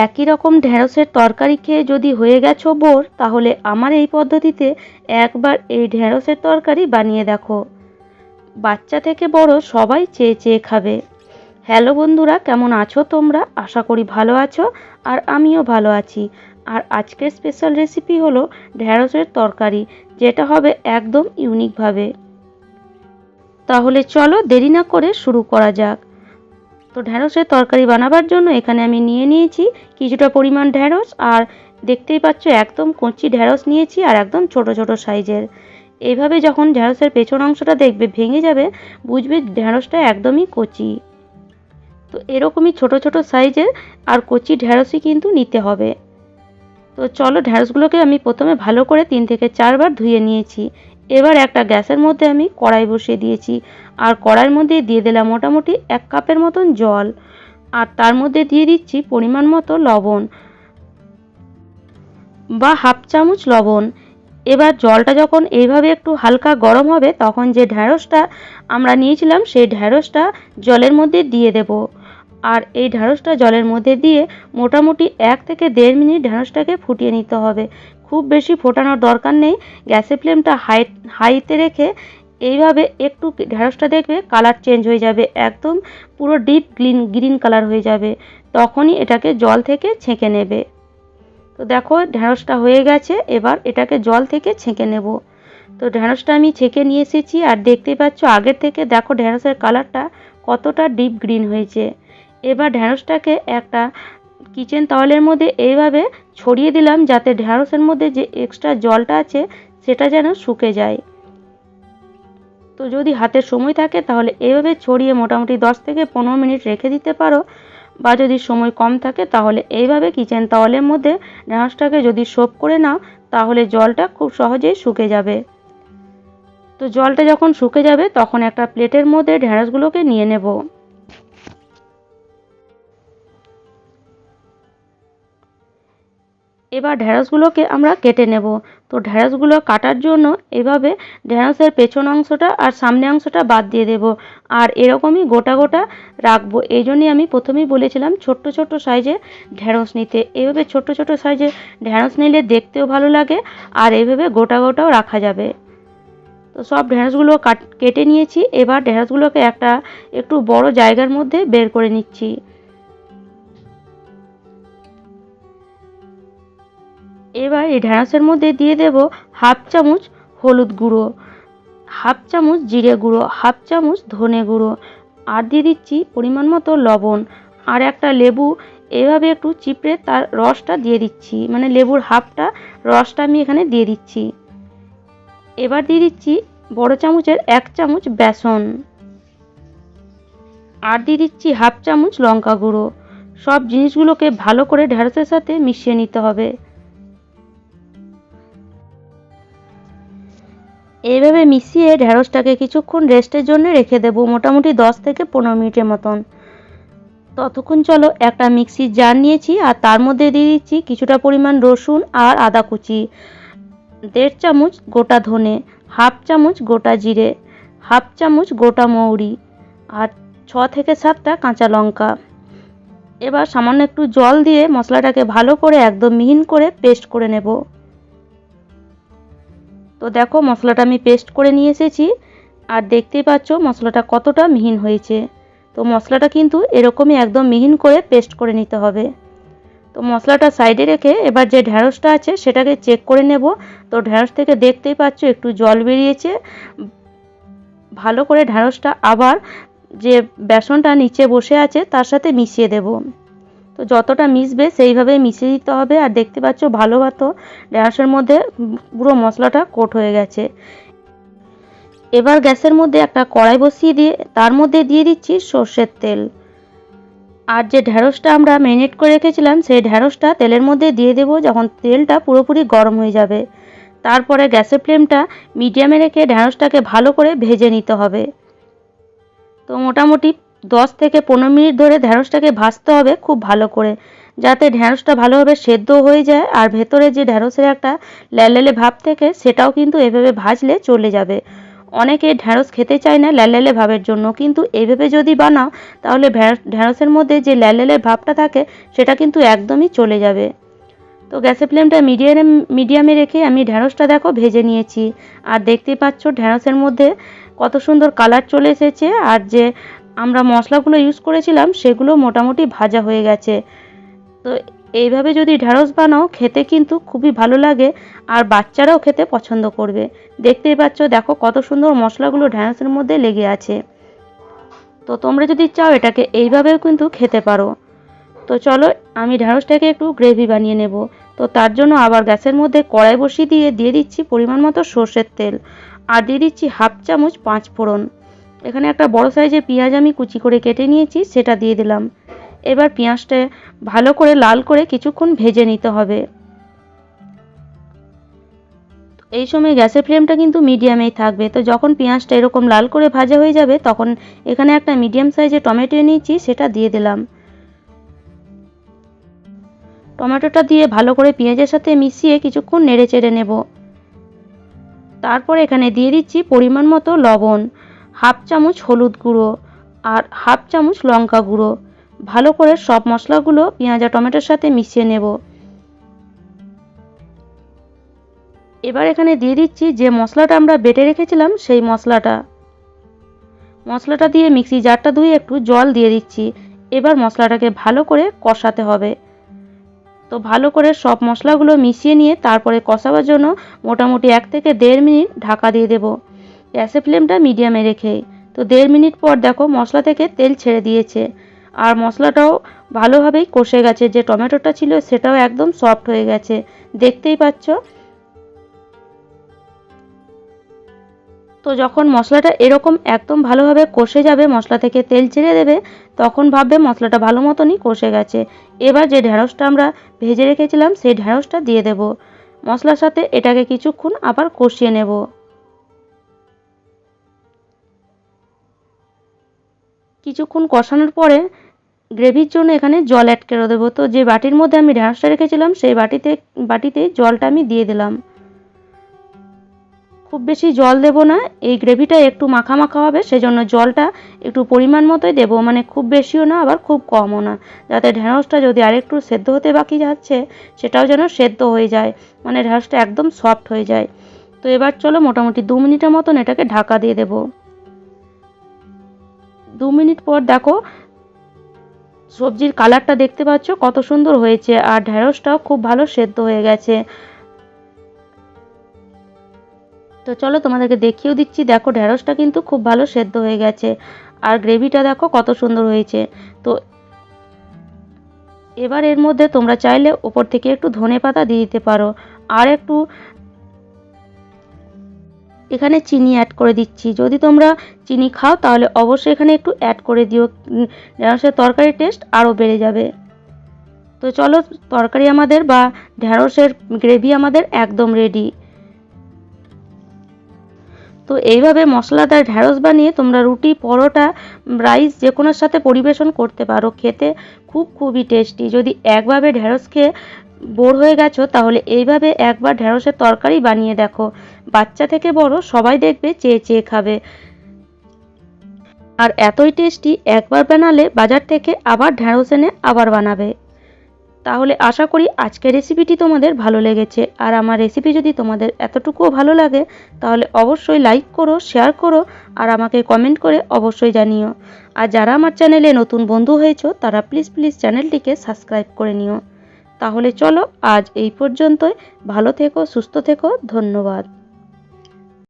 একই রকম ঢ্যাঁড়সের তরকারি খেয়ে যদি হয়ে গেছো বোর, তাহলে আমার এই পদ্ধতিতে একবার এই ঢ্যাঁড়সের তরকারি বানিয়ে দেখো। বাচ্চা থেকে বড় সবাই চেয়ে চেয়ে খাবে। হ্যালো বন্ধুরা, কেমন আছো তোমরা? আশা করি ভালো আছো আর আমিও ভালো আছি। আর আজকের স্পেশাল রেসিপি হলো ঢ্যাঁড়সের তরকারি, যেটা হবে একদম ইউনিকভাবে তাহলে চলো দেরি না করে শুরু করা যাক। তো ঢ্যাঁড়সের তরকারি বানাবার জন্য এখানে আমি নিয়ে নিয়েছি কিছুটা পরিমাণ ঢ্যাঁড়স আর দেখতেই পাচ্ছ একদম কচি ঢ্যাঁড়স নিয়েছি আর একদম ছোট ছোট সাইজের। এইভাবে যখন ঢ্যাঁড়সের পেছন অংশটা দেখবে ভেঙে যাবে, বুঝবে ঢ্যাঁড়সটা একদমই কচি। তো এরকমই ছোট ছোট সাইজের আর কচি ঢ্যাঁড়সই কিন্তু নিতে হবে। তো চলো ঢ্যাঁড়সগুলোকে আমি প্রথমে ভালো করে তিন থেকে চারবার ধুয়ে নিয়েছি। এবার একটা গ্যাসের মধ্যে আমি কড়াই বসিয়ে দিয়েছি। আর কড়াইয়ের মধ্যে দিয়ে দিলাম মোটামুটি এক কাপের মতন জল। আর তার মধ্যে দিয়ে দিচ্ছি পরিমাণ মতো লবণ। বা হাফ চামচ লবণ। এবার জলটা যখন এইভাবে একটু হালকা গরম হবে, তখন যে ঢ্যাঁড়সটা আমরা নিয়েছিলাম, সেই ঢ্যাঁড়সটা জলের মধ্যে দিয়ে দেব। আর এই ঢ্যাঁড়সটা জলের মধ্যে দিয়ে মোটামুটি এক থেকে দেড় মিনিট ঢ্যাঁড়সটাকে ফুটিয়ে নিতে হবে। খুব বেশি ফোটানোর দরকার নেই। গ্যাসের ফ্লেমটা হাই হাইতে রেখে এইভাবে একটু ঢ্যাঁড়সটা দেখবে কালার চেঞ্জ হয়ে যাবে। একদম পুরো ডিপ গ্রিন গ্রিন কালার হয়ে যাবে। তখনই এটাকে জল থেকে ছেঁকে নেবে। তো দেখো ঢ্যাঁড়সটা হয়ে গেছে, এবার এটাকে জল থেকে ছেঁকে নেব। তো ঢ্যাঁড়সটা আমি ছেঁকে নিয়ে এসেছি আর দেখতেই পাচ্ছ আগের থেকে দেখো ঢ্যাঁড়সের কালারটা কতটা ডিপ গ্রিন হয়েছে। এবার ঢ্যাঁড়সটাকে একটা কিচেন তাওয়ালের মধ্যে এইভাবে ছড়িয়ে দিলাম যাতে ঢ্যাঁড়সের মধ্যে যে এক্সট্রা জলটা আছে, সেটা যেন শুকে যায়। তো যদি হাতে সময় থাকে, তাহলে এইভাবে ছড়িয়ে মোটামুটি দশ থেকে পনেরো মিনিট রেখে দিতে পারো। বা যদি সময় কম থাকে, তাহলে এইভাবে কিচেন তাওয়ালের মধ্যে ঢ্যাঁড়সটাকে যদি সোপ করে নাও, তাহলে জলটা খুব সহজেই শুকে যাবে। তো জলটা যখন শুকে যাবে, তখন একটা প্লেটের মধ্যে ঢ্যাঁড়সগুলোকে নিয়ে নেব। এবার ঢ্যাঁড়সগুলোকে আমরা কেটে নেব। তো ঢ্যাঁড়সগুলো কাটার জন্য এভাবে ঢ্যাঁড়সের পেছন অংশটা আর সামনে অংশটা বাদ দিয়ে দেব। আর এরকমই গোটা গোটা রাখব। এই জন্যই আমি প্রথমেই বলেছিলাম ছোট্ট ছোট্ট সাইজে ঢ্যাঁড়স নিতে। এভাবে ছোট্ট ছোট্ট সাইজে ঢ্যাঁড়স নিলে দেখতেও ভালো লাগে আর এভাবে গোটা গোটাও রাখা যাবে। তো সব ঢ্যাঁড়সগুলো কাট, কেটে নিয়েছি। এবার ঢ্যাঁড়সগুলোকে একটা একটু বড় জায়গার মধ্যে বের করে নিচ্ছি। এবার এই ঢ্যাঁড়সের মধ্যে দিয়ে দেব হাফ চামচ হলুদ গুঁড়ো, হাফ চামচ জিরে গুঁড়ো, হাফ চামচ ধনে গুঁড়ো আর দিয়ে দিচ্ছি পরিমাণ মতো লবণ আর একটা লেবু। এভাবে একটু চিপড়ে তার রসটা দিয়ে দিচ্ছি মানে লেবুর হাফটা, রসটা আমি এখানে দিয়ে দিচ্ছি। এবার দিয়ে দিচ্ছি বড় চামচের এক চামচ বেসন আর দিয়ে দিচ্ছি হাফ চামচ লঙ্কা গুঁড়ো। সব জিনিসগুলোকে ভালো করে ঢ্যাঁড়সের সাথে মিশিয়ে নিতে হবে। এইভাবে মিশিয়ে ঢ্যাঁড়সটাকে কিছুক্ষণ রেস্টের জন্য রেখে দেবো মোটামুটি দশ থেকে পনেরো মিনিটের মতন। ততক্ষণ চলো একটা মিক্সির জার নিয়েছি আর তার মধ্যে দিয়ে দিচ্ছি কিছুটা পরিমাণ রসুন আর আদা কুচি, দেড় চামচ গোটা ধনে, হাফ চামচ গোটা জিরে, হাফ চামচ গোটা মৌরি আর ছ থেকে সাতটা কাঁচা লঙ্কা। এবার সামান্য একটু জল দিয়ে মশলাটাকে ভালো করে একদম মিহিন করে পেস্ট করে নেব। তো দেখো মশলাটা আমি পেস্ট করে নিয়ে এসেছি। আর দেখতেই পাচ্ছ মশলাটা কতটা মিহিন হয়েছে। তো মশলাটা কিন্তু এরকমই একদম মিহিন করে পেস্ট করে নিতে হবে। তো মশলাটা সাইডে রেখে এবার যে ঢ্যাঁড়সটা আছে সেটাকে চেক করে নেব। তো ঢ্যাঁড়স থেকে দেখতেই পাচ্ছ একটু জল বেরিয়েছে। ভালো করে ঢ্যাঁড়সটা আবার যে বেসনটা নিচে বসে আছে তার সাথে মিশিয়ে দেব। তো যতটা মিশবে সেইভাবে মিশিয়ে দিতে হবে। আর দেখতে পাচ্ছ ভালো মতো ঢ্যাঁড়সের মধ্যে পুরো মশলাটা কোট হয়ে গেছে। এবার গ্যাসের মধ্যে একটা কড়াই বসিয়ে দিয়ে, তার মধ্যে দিয়ে দিচ্ছি সর্ষের তেল। আর যে ঢ্যাঁড়সটা আমরা ম্যারিনেট করে রেখেছিলাম, সেই ঢ্যাঁড়সটা তেলের মধ্যে দিয়ে দেবো যখন তেলটা পুরোপুরি গরম হয়ে যাবে। তারপরে গ্যাসের ফ্লেমটা মিডিয়ামে রেখে ঢ্যাঁড়সটাকে ভালো করে ভেজে নিতে হবে। তো মোটামুটি দশ থেকে পনেরো মিনিট ধরে ঢ্যাঁড়সটাকে ভাজতে হবে খুব ভালো করে, যাতে ঢ্যাঁড়সটা ভালোভাবে সেদ্ধ হয়ে যায় আর ভেতরে যে ঢ্যাঁড়সের একটা ল্যালেলে ভাব থাকে সেটাও কিন্তু এভাবে ভাজলে চলে যাবে। অনেকে ঢ্যাঁড়স খেতে চায় না ল্যালেলে ভাবের জন্য, কিন্তু এভাবে যদি বানাও তাহলে ঢ্যাঁড়সের মধ্যে যে ল্যালেলে ভাবটা থাকে সেটা কিন্তু একদমই চলে যাবে। তো গ্যাসের ফ্লেমটা মিডিয়ামে মিডিয়ামে রেখে আমি ঢ্যাঁড়সটা দেখো ভেজে নিয়েছি। আর দেখতে পাচ্ছ ঢ্যাঁড়সের মধ্যে কত সুন্দর কালার চলে এসেছে আর যে আমরা মশলাগুলো ইউজ করেছিলাম, সেগুলো মোটামুটি ভাজা হয়ে গেছে। তো এইভাবে যদি ঢ্যাঁড়স বানাও, খেতে কিন্তু খুবই ভালো লাগে আর বাচ্চারাও খেতে পছন্দ করবে। দেখতেই পাচ্ছ, দেখো কত সুন্দর মশলাগুলো ঢ্যাঁড়সের মধ্যে লেগে আছে। তো তোমরা যদি চাও, এটাকে এইভাবেও কিন্তু খেতে পারো। তো চলো, আমি ঢ্যাঁড়সটাকে একটু গ্রেভি বানিয়ে নেব। তো তার জন্য আবার গ্যাসের মধ্যে কড়াই বসিয়ে দিয়ে দিয়ে দিচ্ছি পরিমাণ মতো সর্ষের তেল। আর দিয়ে দিচ্ছি হাফ চামচ পাঁচ ফোড়ন এখানে একটা বড় সাইজের পেঁয়াজ আমি কুচি করে কেটে নিয়েছি, সেটা দিয়ে দিলাম। এবার পেঁয়াজটা ভালো করে লাল করে কিছুক্ষণ ভেজে নিতে হবে। এই সময় গ্যাসের ফ্লেমটা কিন্তু মিডিয়ামেই থাকবে। তো যখন পেঁয়াজটা এরকম লাল করে ভাজা হয়ে যাবে, তখন এখানে একটা মিডিয়াম সাইজের টমেটো নিয়েছি সেটা দিয়ে দিলাম। টমেটোটা দিয়ে ভালো করে পেঁয়াজের সাথে মিশিয়ে কিছুক্ষণ নেড়ে চেড়ে নেব। তারপর এখানে দিয়ে দিচ্ছি পরিমাণ মতো লবণ। হাফ চামচ হলুদ গুঁড়ো আর হাফ চামচ লঙ্কা গুঁড়ো। ভালো করে সব মশলাগুলো পেঁয়াজ টমেটোর সাথে মিশিয়ে নেব। এবার এখানে দিয়ে দিচ্ছি যে মশলাটা আমরা বেটে রেখেছিলাম সেই মশলাটা। মশলাটা দিয়ে মিক্সি জারটা ধুয়ে একটু জল দিয়ে দিচ্ছি। এবার মশলাটাকে ভালো করে কষাতে হবে। তো ভালো করে সব মশলাগুলো মিশিয়ে নিয়ে তারপরে কষাবার জন্য মোটামুটি এক থেকে দেড় মিনিট ঢাকা দিয়ে দেব। গ্যাসের ফ্লেমটা মিডিয়ামে রেখে। তো দেড় মিনিট পর দেখো মশলা থেকে তেল ছেড়ে দিয়েছে। আর মশলাটাও ভালোভাবেই কষে গেছে। যে টমেটোটা ছিল সেটাও একদম সফট হয়ে গেছে। দেখতেই পাচ্ছ? তো যখন মশলাটা এরকম একদম ভালোভাবে কষে যাবে, মশলা থেকে তেল ছেড়ে দেবে, তখন ভাববে মশলাটা ভালো মতনই কষে গেছে। এবার যে ঢ্যাঁড়সটা আমরা ভেজে রেখেছিলাম, সেই ঢ্যাঁড়সটা দিয়ে দেব। মশলার সাথে এটাকে কিছুক্ষণ আবার কষিয়ে নেব। কিছুক্ষণ কষানোর পরে গ্রেভির জন্য এখানে জল অ্যাড করে দেবো। তো যে বাটির মধ্যে আমি ঢ্যাঁড়সটা রেখেছিলাম, সেই বাটিতে বাটিতে জলটা আমি দিয়ে দিলাম। খুব বেশি জল দেব না, এই গ্রেভিটা একটু মাখা মাখা হবে, সেজন্য জলটা একটু পরিমাণ মতোই দেবো। মানে খুব বেশিও না, আবার খুব কমও না। যাতে ঢ্যাঁড়সটা যদি আরেকটু সেদ্ধ হতে বাকি যাচ্ছে, সেটাও যেন সেদ্ধ হয়ে যায়। মানে ঢ্যাঁড়সটা একদম সফট হয়ে যায়। তো এবার চলো মোটামুটি দু মিনিটের মতন এটাকে ঢাকা দিয়ে দেবো। দু মিনিট পর দেখো সবজির কালারটা দেখতে পাচ্ছ, কত সুন্দর হয়েছে। আর ঢ্যাঁড়সটাও খুব ভালো সেদ্ধ হয়ে গেছে। তো চলো তোমাদেরকে দেখিয়েও দিচ্ছি, দেখো ঢ্যাঁড়সটা কিন্তু খুব ভালো সেদ্ধ হয়ে গেছে। আর গ্রেভিটা দেখো কত সুন্দর হয়েছে। তো এবার এর মধ্যে তোমরা চাইলে ওপর থেকে একটু ধনে পাতা দিয়ে দিতে পারো। আর একটু এখানে চিনি অ্যাড করে দিচ্ছি। যদি তোমরা চিনি খাও, তাহলে অবশ্যই এখানে একটু অ্যাড করে দিও। ঢ্যাঁড়সের তরকারির টেস্ট আরও বেড়ে যাবে। তো চলো, তরকারি আমাদের বা ঢ্যাঁড়সের গ্রেভি আমাদের একদম রেডি তো এইভাবে মশলাদার ঢ্যাঁড়স বানিয়ে তোমরা রুটি, পরোটা রাইস যে কোনোর সাথে পরিবেশন করতে পারো। খেতে খুব, খুবই টেস্টি যদি একভাবে ঢ্যাঁড়স খেয়ে বোর হয়ে গেছো, তাহলে এইভাবে একবার ঢ্যাঁড়সের তরকারি বানিয়ে দেখো। বাচ্চা থেকে বড় সবাই দেখবে চেয়ে চেয়ে খাবে। আর এতই টেস্টি, একবার বানালে বাজার থেকে আবার ঢ্যাঁড়স এনে আবার বানাবে। তাহলে আশা করি আজকের রেসিপিটি তোমাদের ভালো লেগেছে। আর আমার রেসিপি যদি তোমাদের এতটুকুও ভালো লাগে, তাহলে অবশ্যই লাইক করো, শেয়ার করো, আর আমাকে কমেন্ট করে অবশ্যই জানিও। আর যারা আমার চ্যানেলে নতুন বন্ধু হয়েছো, তারা প্লিজ প্লিজ চ্যানেলটিকে সাবস্ক্রাইব করে নিও। তাহলে চলো আজ এই পর্যন্তই। ভালো থেকো সুস্থ থেকো ধন্যবাদ।